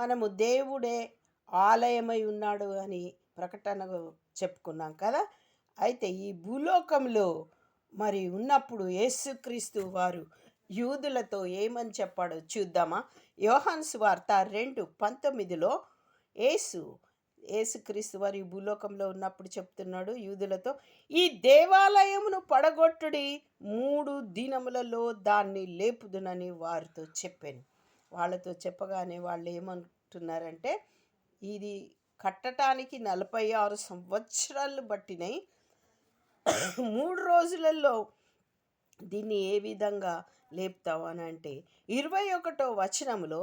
మనము దేవుడే ఆలయమై ఉన్నాడు అని ప్రకటన చెప్పుకున్నాం కదా? అయితే ఈ భూలోకంలో మరి ఉన్నప్పుడు యేసుక్రీస్తు వారు యూదులతో ఏమని చెప్పాడో చూద్దామా? యోహాన్స్ వార్త రెండు పంతొమ్మిదిలో యేసు యేసుక్రీస్తు వారి భూలోకంలో ఉన్నప్పుడు చెప్తున్నాడు యూదులతో ఈ దేవాలయమును పడగొట్టుడి మూడు దినములలో దాన్ని లేపుదునని వారితో చెప్పాను. వాళ్ళతో చెప్పగానే వాళ్ళు ఏమంటున్నారంటే ఇది కట్టడానికి నలభై ఆరు సంవత్సరాలు పట్టినాయి మూడు రోజులలో దీన్ని ఏ విధంగా లేపుతావు అని అంటే ఇరవై ఒకటో వచనములో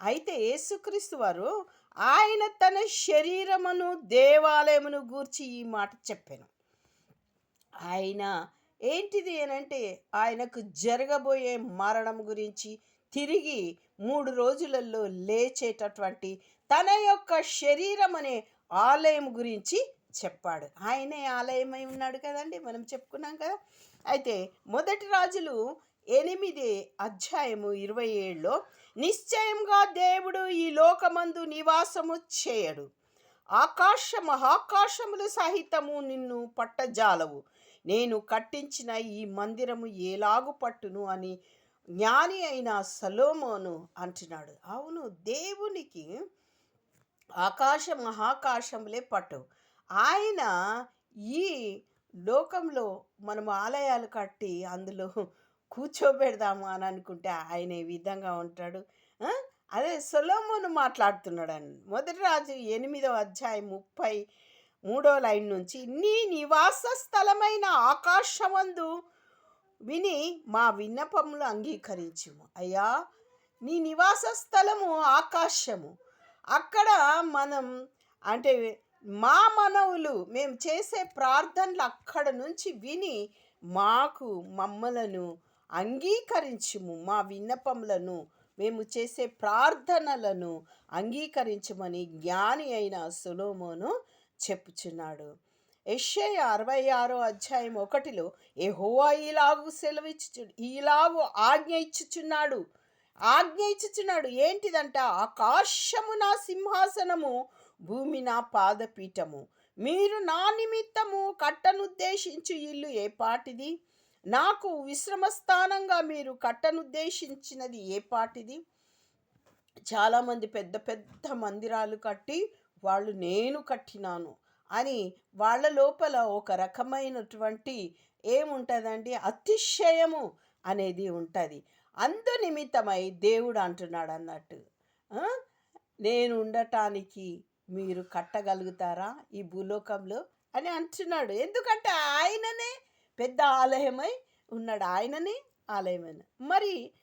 అయితే యేసుక్రీస్తు వారు ఆయన తన శరీరమును దేవాలయమును గూర్చి ఈ మాట చెప్పాను. ఆయన ఏంటిది అనంటే ఆయనకు జరగబోయే మరణం గురించి తిరిగి మూడు రోజులలో లేచేటటువంటి తన యొక్క శరీరం అనే ఆలయం గురించి చెప్పాడు. ఆయనే ఆలయమై ఉన్నాడు కదండి మనం చెప్పుకున్నాం కదా. అయితే మొదటి రాజులు ఎనిమిది అధ్యాయము ఇరవై ఏడులో నిశ్చయంగా దేవుడు ఈ లోకమందు నివాసము చేయడు. ఆకాశ మహాకాశములు సహితము నిన్ను పట్టజాలవు. నేను కట్టించిన ఈ మందిరము ఎలాగు పట్టును అని జ్ఞాని అయిన సలోమోను అంటున్నాడు. అవును దేవునికి ఆకాశ మహాకాశములే పట్టు ఆయన ఈ లోకంలో మనం ఆలయాలు కట్టి అందులో కూర్చోబెడదాము అని అనుకుంటే ఆయన ఈ విధంగా ఉంటాడు. అదే సొలోమోను మాట్లాడుతున్నాడు అని మొదటి రాజు ఎనిమిదవ అధ్యాయం ముప్పై మూడో లైన్ నుంచి నీ నివాస స్థలమైన ఆకాశమందు విని మా విన్నపములు అంగీకరించుము. అయ్యా నీ నివాస స్థలము ఆకాశము. అక్కడ మనం అంటే మా మనవులు మేము చేసే ప్రార్థనలు అక్కడ నుంచి విని మాకు మమ్మలను అంగీకరించుము. మా విన్నపములను మేము చేసే ప్రార్థనలను అంగీకరించమని జ్ఞాని అయిన సులోమోను చెప్పుచున్నాడు. యెషయా అరవై ఆరో అధ్యాయం ఒకటిలో యెహోవా ఇలాగు సెలవిచ్చు ఇలాగు ఆజ్ఞ ఇచ్చుచున్నాడు. ఆజ్ఞ ఇచ్చుచున్నాడు. ఏంటిదంట? ఆకాశము నా సింహాసనము భూమి నా పాదపీఠము. మీరు నా నిమిత్తము కట్టనుద్దేశించు ఇల్లు ఏ పాటిది? నాకు విశ్రమ స్థానంగా మీరు కట్టనుద్దేశించినది ఏ పాటిది? చాలామంది పెద్ద పెద్ద మందిరాలు కట్టి వాళ్ళు నేను కట్టినాను. అని వాళ్ళ లోపల ఒక రకమైనటువంటి ఏముంటుందండి? అతిశయము అనేది ఉంటుంది. అందు నిమిత్తమై దేవుడు అంటున్నాడు అన్నట్టు నేను ఉండటానికి మీరు కట్టగలుగుతారా ఈ భూలోకంలో? అని అంటున్నాడు. ఎందుకంటే ఆయననే పెద్ద ఆలయమై ఉన్నాడు. ఆయననే ఆలయమైన. మరి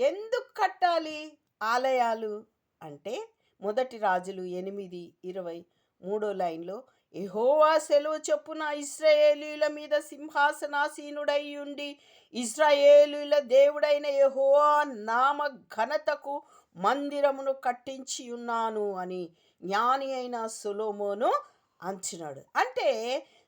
ఎందుకు కట్టాలి ఆలయాలు? అంటే మొదటి రాజులు ఎనిమిది ఇరవై మూడో లైన్లో ఎహోవా సెలవు చొప్పున ఇస్రాయేలీల మీద సింహాసనాసీనుడై ఉండి ఇస్రాయేలీల దేవుడైన ఎహోవా నామ ఘనతకు మందిరమును కట్టించి ఉన్నాను అని జ్ఞాని అయిన సులోమోను అంచినాడు. అంటే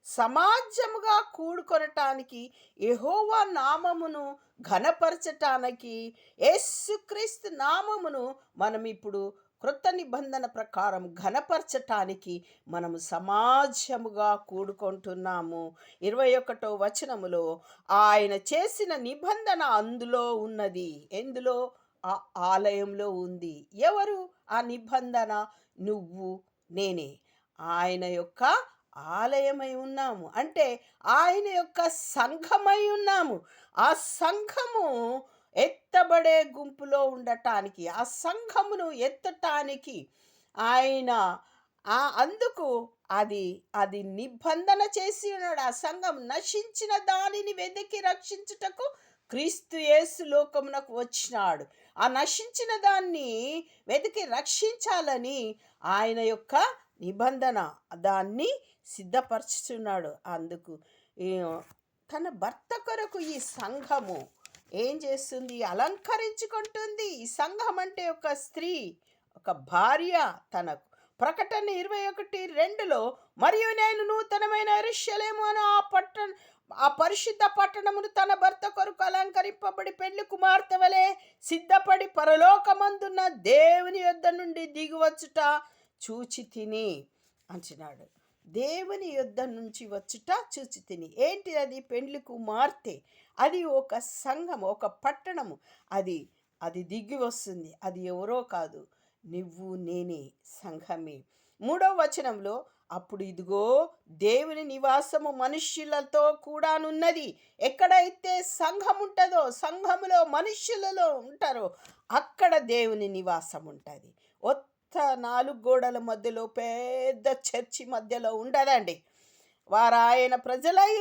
సమాజముగా కూడుకొనటానికి ఎహోవా నామమును ఘనపరచటానికి యేసుక్రీస్తు నామమును మనం ఇప్పుడు క్రొత్త నిబంధన ప్రకారం ఘనపరచటానికి మనము సమాజముగా కూడుకుంటున్నాము. ఇరవై ఒకటో వచనములో ఆయన చేసిన నిబంధన అందులో ఉన్నది. ఎందులో? ఆ ఆలయంలో ఉంది. ఎవరు? ఆ నిబంధన? నువ్వు నేనే. ఆయన యొక్క ఆలయమై ఉన్నాము. అంటే ఆయన యొక్క సంఘమై ఉన్నాము. ఆ సంఘము ఎత్తబడే గుంపులో ఉండటానికి ఆ సంఘమును ఎత్తటానికి ఆయన ఆ అందుకు అది అది నిబంధన చేసి ఉన్నాడు. ఆ సంఘం నశించిన దానిని వెతికి రక్షించుటకు క్రీస్తు యేసు లోకమునకు వచ్చినాడు. ఆ నశించిన దాన్ని వెతికి రక్షించాలని ఆయన యొక్క నిబంధన దాన్ని సిద్ధపరచుచున్నాడు. అందుకు తన భర్త కొరకు ఈ సంఘము ఏం చేస్తుంది? అలంకరించుకుంటుంది. ఈ సంఘం అంటే ఒక స్త్రీ ఒక భార్య తనకు ప్రకటన ఇరవై ఒకటి రెండులో మరియు నేను నూతనమైన ఎరుషలేము అని ఆ పట్టణ ఆ పరిశుద్ధ పట్టణమును తన భర్త కొరకు అలంకరింపబడి పెళ్ళి కుమార్తె వలె సిద్ధపడి పరలోకమందున్న దేవుని యొద్ద నుండి దిగువచ్చుట చూచి తిని అంచినాడు దేవుని యొద్ద నుంచి వచ్చుట చూచి తిని. ఏంటి అది? పెండ్లి కుమార్తె అది ఒక సంఘం ఒక పట్టణము. అది అది దిగి వస్తుంది. అది ఎవరో కాదు. నువ్వు నేనే సంఘమే. మూడవ వచనంలో అప్పుడు ఇదిగో దేవుని నివాసము మనుష్యులతో కూడానున్నది. ఎక్కడైతే సంఘం ఉంటుందో సంఘములో మనుష్యులలో ఉంటారో అక్కడ దేవుని నివాసం ఉంటుంది నాలుగు గోడల మధ్యలో పెద్ద చర్చి మధ్యలో ఉండదండి. వారు ఆయన ప్రజలై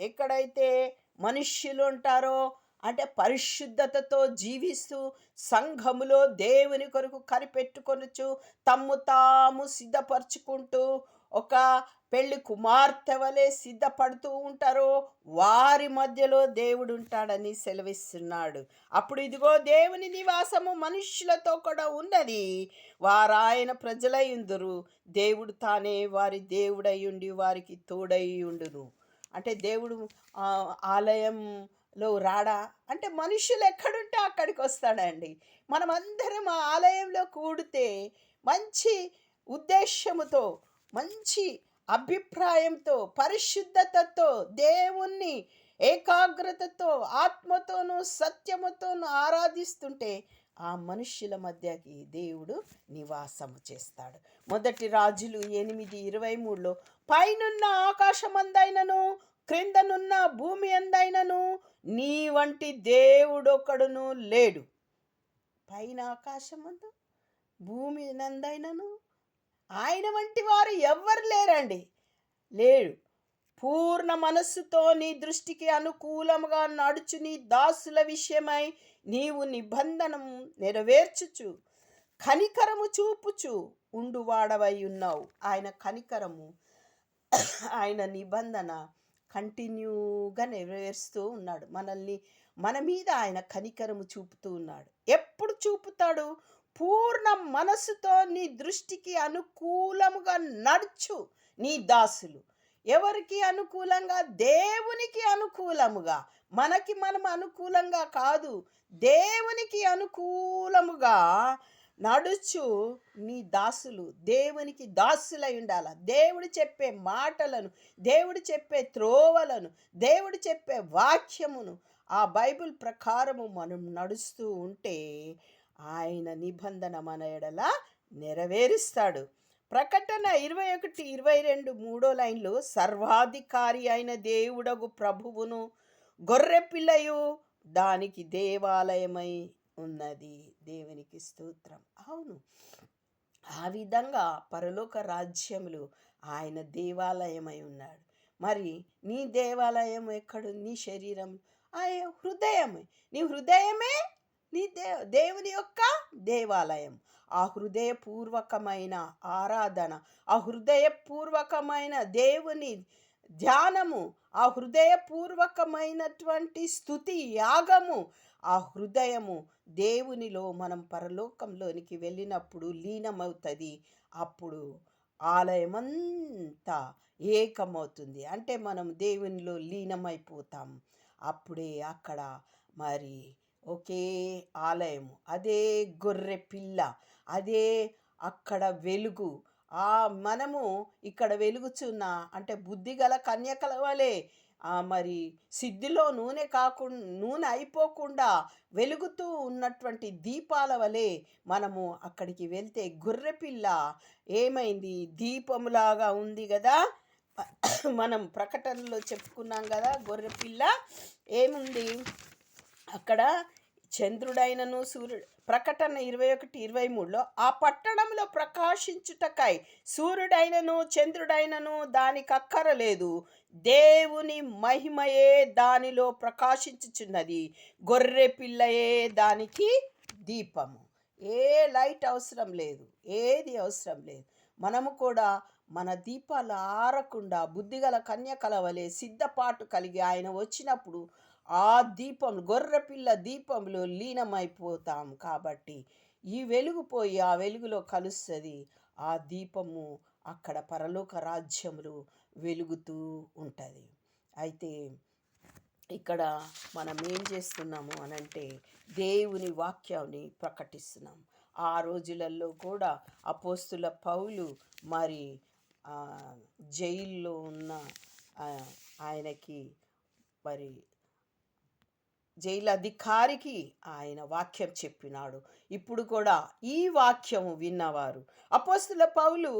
ఎక్కడైతే మనుష్యులు ఉంటారో అంటే పరిశుద్ధతతో జీవిస్తూ సంఘములో దేవుని కొరకు కనిపెట్టుకొనుచు తమ్ము తాము సిద్ధపరచుకుంటూ ఒక పెళ్ళి కుమార్తె వలె సిద్ధపడుతూ ఉంటారో వారి మధ్యలో దేవుడు ఉంటాడని సెలవిస్తున్నాడు. అప్పుడు ఇదిగో దేవుని నివాసము మనుష్యులతో కూడా ఉన్నది. వారాయన ప్రజలై ఉందరు. దేవుడు తానే వారి దేవుడై ఉండి వారికి తోడై ఉండును. అంటే దేవుడు ఆలయంలో రాడా? అంటే మనుషులు ఎక్కడుంటే అక్కడికి వస్తాడండి మనమందరం ఆ ఆలయంలో కూడితే మంచి ఉద్దేశముతో మంచి అభిప్రాయంతో పరిశుద్ధతతో దేవుణ్ణి ఏకాగ్రతతో ఆత్మతోనూ సత్యముతోనూ ఆరాధిస్తుంటే ఆ మనుష్యుల మధ్యకి దేవుడు నివాసము చేస్తాడు. మొదటి రాజులు ఎనిమిది ఇరవై మూడులో పైనున్న ఆకాశమందైనను క్రిందనున్న భూమి అందైనను నీ వంటి దేవుడొకడును లేడు. పైన ఆకాశమందు భూమి నందైనను ఆయన వంటి వారు ఎవ్వరు లేరండి. లేడు. పూర్ణ మనస్సుతో నీ దృష్టికి అనుకూలముగా నడుచు నీ దాసుల విషయమై నీవు నిబంధనం నెరవేర్చుచు కనికరము చూపుచు ఉండువాడవై ఉన్నావు. ఆయన కనికరము ఆయన నిబంధన కంటిన్యూగా నెరవేరుస్తూ ఉన్నాడు. మనల్ని మన మీద ఆయన కనికరము చూపుతూ ఉన్నాడు. ఎప్పుడు చూపుతాడు? పూర్ణ మనస్సుతో నీ దృష్టికి అనుకూలముగా నడుచు నీ దాసులు. ఎవరికి అనుకూలంగా? దేవునికి అనుకూలముగా. మనకి మనం అనుకూలంగా కాదు. దేవునికి అనుకూలముగా నడుచు నీ దాసులు. దేవునికి దాసులై ఉండాల. దేవుడు చెప్పే మాటలను దేవుడు చెప్పే త్రోవలను దేవుడు చెప్పే వాక్యమును ఆ బైబిల్ ప్రకారము మనం నడుస్తూ ఉంటే ఆయన నిబంధన మన ఎడల నెరవేరుస్తాడు. ప్రకటన ఇరవై ఒకటి ఇరవై రెండు మూడో లైన్లో సర్వాధికారి అయిన దేవుడగు ప్రభువును గొర్రెపిల్లయు దానికి దేవాలయమై ఉన్నది. దేవునికి స్తోత్రం. అవును. ఆ విధంగా పరలోక రాజ్యములు ఆయన దేవాలయమై ఉన్నాడు. మరి నీ దేవాలయం ఎక్కడు? నీ శరీరం? ఆయన హృదయమే. నీ హృదయమే నీ దే దేవుని యొక్క దేవాలయం. ఆ హృదయపూర్వకమైన ఆరాధన ఆ హృదయపూర్వకమైన దేవుని ధ్యానము ఆ హృదయపూర్వకమైనటువంటి స్థుతి యాగము ఆ హృదయము దేవునిలో మనం పరలోకంలోనికి వెళ్ళినప్పుడు లీనమవుతుంది. అప్పుడు ఆలయమంతా ఏకమవుతుంది. అంటే మనం దేవునిలో లీనమైపోతాం. అప్పుడే అక్కడ మరి ఒకే ఆలయము అదే గొర్రె పిల్ల అదే అక్కడ వెలుగు. ఆ మనము ఇక్కడ వెలుగుచున్న అంటే బుద్ధిగల కన్యకల వలె మరి సిద్ధిలో నూనె కాకుండా నూనె అయిపోకుండా వెలుగుతూ ఉన్నటువంటి దీపాల వలె మనము అక్కడికి వెళ్తే గొర్రెపిల్ల ఏమైంది? దీపములాగా ఉంది కదా మనం ప్రకటనలో చెప్పుకున్నాం కదా గొర్రెపిల్ల ఏముంది? అక్కడ చంద్రుడైనను సూర్యుడు ప్రకటన ఇరవై ఒకటి ఇరవై మూడులో ఆ పట్టణంలో ప్రకాశించుటకై సూర్యుడైనను చంద్రుడైనను దానికి అక్కరలేదు. దేవుని మహిమయే దానిలో ప్రకాశించుచున్నది. గొర్రె పిల్లయే దానికి దీపము. ఏ లైట్ అవసరం లేదు. ఏది అవసరం లేదు. మనము కూడా మన దీపాలు ఆరకుండా బుద్ధిగల కన్య కలవలే సిద్ధపాటు కలిగి ఆయన వచ్చినప్పుడు ఆ దీపం గొర్రెపిల్ల దీపంలో లీనమైపోతాం కాబట్టి ఈ వెలుగు పోయి ఆ వెలుగులో కలుస్తుంది. ఆ దీపము అక్కడ పరలోక రాజ్యములు వెలుగుతూ ఉంటుంది. అయితే ఇక్కడ మనం ఏం చేస్తున్నాము అనంటే దేవుని వాక్యాన్ని ప్రకటిస్తున్నాం. ఆ రోజులలో కూడా అపోస్తుల పౌలు మరి జైల్లో ఉన్న ఆయనకి మరి జైలు అధికారికి ఆయన వాక్యం చెప్పినాడు. ఇప్పుడు కూడా ఈ వాక్యము విన్నవారు. అపోస్తుల పౌలు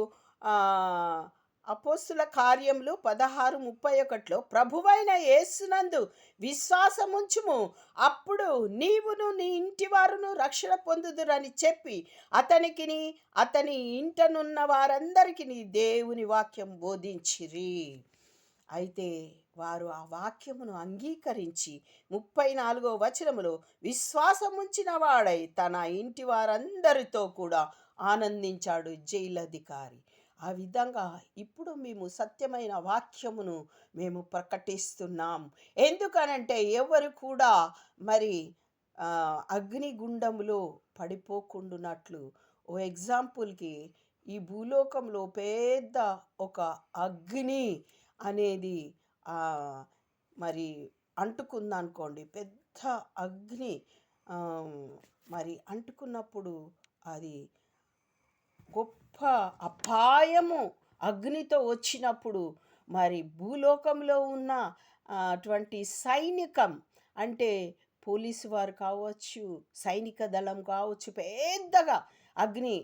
అపోస్తుల కార్యములు పదహారు ముప్పై ఒకటిలో ప్రభువైన యేసునందు విశ్వాసముంచుము. అప్పుడు నీవును నీ ఇంటి వారును రక్షణ పొందుదురని చెప్పి అతనికిని అతని ఇంటనున్న వారందరికీ దేవుని వాక్యం బోధించిరి. అయితే వారు ఆ వాక్యమును అంగీకరించి ముప్పై నాలుగో వచనములో విశ్వాసముంచిన వాడై తన ఇంటి వారందరితో కూడా ఆనందించాడు జైలధికారి. ఆ విధంగా ఇప్పుడు మేము సత్యమైన వాక్యమును మేము ప్రకటిస్తున్నాం. ఎందుకనంటే ఎవరు కూడా మరి అగ్నిగుండంలో అగ్నిగుండములో పడిపోకుండునట్లు ఓ ఎగ్జాంపుల్కి ఈ భూలోకంలో పెద్ద ఒక అగ్ని అనేది మరి అంటుకుందనుకోండి పెద్ద అగ్ని మరి అంటుకున్నప్పుడు అది గొప్ప అపాయము అగ్నితో వచ్చినప్పుడు మరి భూలోకంలో ఉన్న అటువంటి సైనికం అంటే పోలీసు వారు కావచ్చు సైనిక దళం కావచ్చు పెద్దగా అగ్ని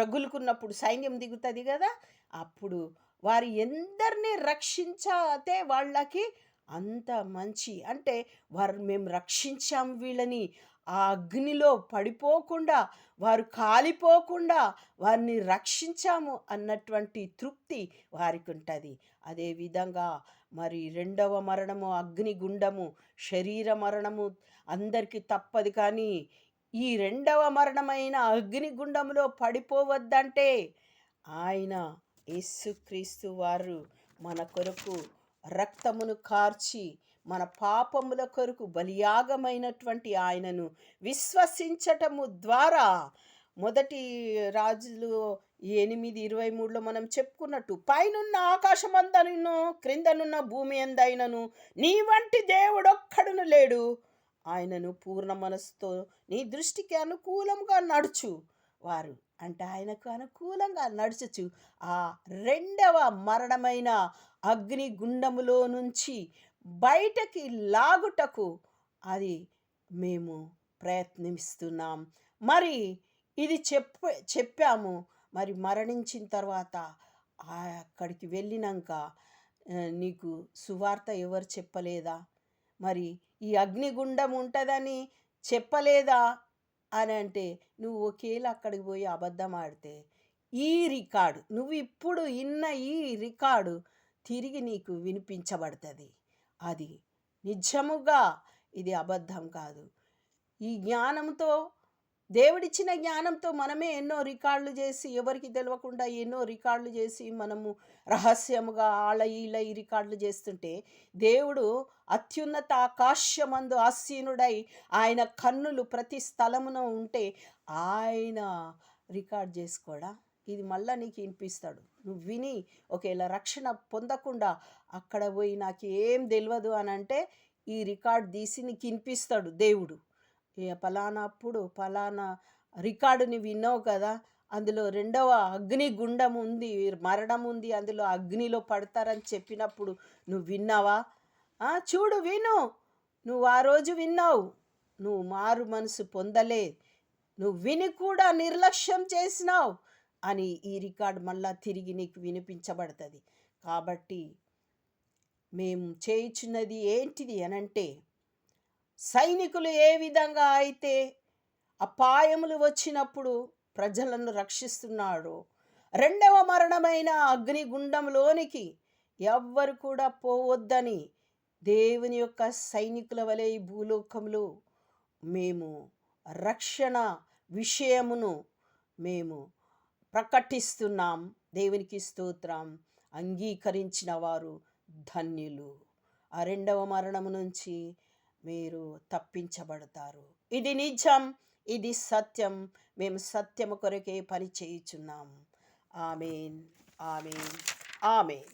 రగులుకున్నప్పుడు సైన్యం దిగుతుంది కదా అప్పుడు వారు ఎందరిని రక్షించతే వాళ్ళకి అంత మంచి. అంటే వారు మేము రక్షించాం వీళ్ళని. ఆ అగ్నిలో పడిపోకుండా వారు కాలిపోకుండా వారిని రక్షించాము అన్నటువంటి తృప్తి వారికి ఉంటుంది అదేవిధంగా మరి రెండవ మరణము అగ్నిగుండము శరీర మరణము అందరికీ తప్పదు కానీ ఈ రెండవ మరణమైన అగ్నిగుండంలో పడిపోవద్దంటే ఆయన యేసుక్రీస్తు వారు మన కొరకు రక్తమును కార్చి మన పాపముల కొరకు బలియాగమైనటువంటి ఆయనను విశ్వసించటము ద్వారా మొదటి రాజులు ఎనిమిది ఇరవై మూడులో మనం చెప్పుకున్నట్టు పైనున్న ఆకాశమందను క్రిందనున్న భూమి ఎందైనను నీ వంటి దేవుడొక్కడును లేడు. ఆయనను పూర్ణ మనసుతో నీ దృష్టికి అనుకూలంగా నడుచు వారు. అంటే ఆయనకు అనుకూలంగా నడుచచ్చు ఆ రెండవ మరణమైన అగ్నిగుండములో నుంచి బయటకి లాగుటకు అది మేము ప్రయత్నిస్తున్నాం. మరి ఇది చెప్ప చెప్పాము. మరి మరణించిన తర్వాత అక్కడికి వెళ్ళినాక నీకు సువార్త ఎవరు చెప్పలేదా? మరి ఈ అగ్నిగుండం ఉంటుందని చెప్పలేదా? అని అంటే నువ్వు ఒకేలా అక్కడికి పోయి అబద్ధం ఆడితే ఈ రికార్డు నువ్వు ఇప్పుడు ఇన్న ఈ రికార్డు తిరిగి నీకు వినిపించబడుతుంది. అది నిజముగా ఇది అబద్ధం కాదు. ఈ జ్ఞానంతో దేవుడిచ్చిన జ్ఞానంతో మనమే ఎన్నో రికార్డులు చేసి ఎవరికి తెలియకుండా ఎన్నో రికార్డులు చేసి మనము రహస్యముగా ఆళ్ళ ఈళ్ళ ఈ రికార్డులు చేస్తుంటే దేవుడు అత్యున్నత ఆకాశమందు ఆసీనుడై ఆయన కన్నులు ప్రతి స్థలమున ఉంటే ఆయన రికార్డ్ చేసుకోడా? ఇది మళ్ళా నీకు వినిపిస్తాడు. నువ్వు విని ఒకవేళ రక్షణ పొందకుండా అక్కడ పోయి నాకు ఏం తెలియదు అని అంటే ఈ రికార్డ్ తీసి నీకు వినిపిస్తాడు దేవుడు. ఏ పలానా అప్పుడు పలానా రికార్డుని విన్నావు కదా? అందులో రెండవ అగ్ని గుండం ఉంది మరణం ఉంది అందులో అగ్నిలో పడతారని చెప్పినప్పుడు నువ్వు విన్నావా? చూడు విను. నువ్వు ఆ రోజు విన్నావు. నువ్వు మారు మనసు పొందలే. నువ్వు విని కూడా నిర్లక్ష్యం చేసినావు అని ఈ రికార్డు మళ్ళా తిరిగి నీకు వినిపించబడుతుంది. కాబట్టి మేము చేయించినది ఏంటిది అనంటే సైనికులు ఏ విధంగా అయితే అపాయములు వచ్చినప్పుడు ప్రజలను రక్షిస్తున్నాడు రెండవ మరణమైన అగ్నిగుండంలోనికి ఎవ్వరు కూడా పోవద్దని దేవుని యొక్క సైనికుల వలె ఈ భూలోకంలో మేము రక్షణ విషయమును మేము ప్రకటిస్తున్నాం. దేవునికి స్తోత్రం. అంగీకరించిన వారు ధన్యులు. ఆ రెండవ మరణము నుంచి మీరు తప్పించబడతారు. ఇది నిజం ఇది సత్యం. మేము సత్యము కొరకే పని చేయుచున్నాం. Amen amen amen.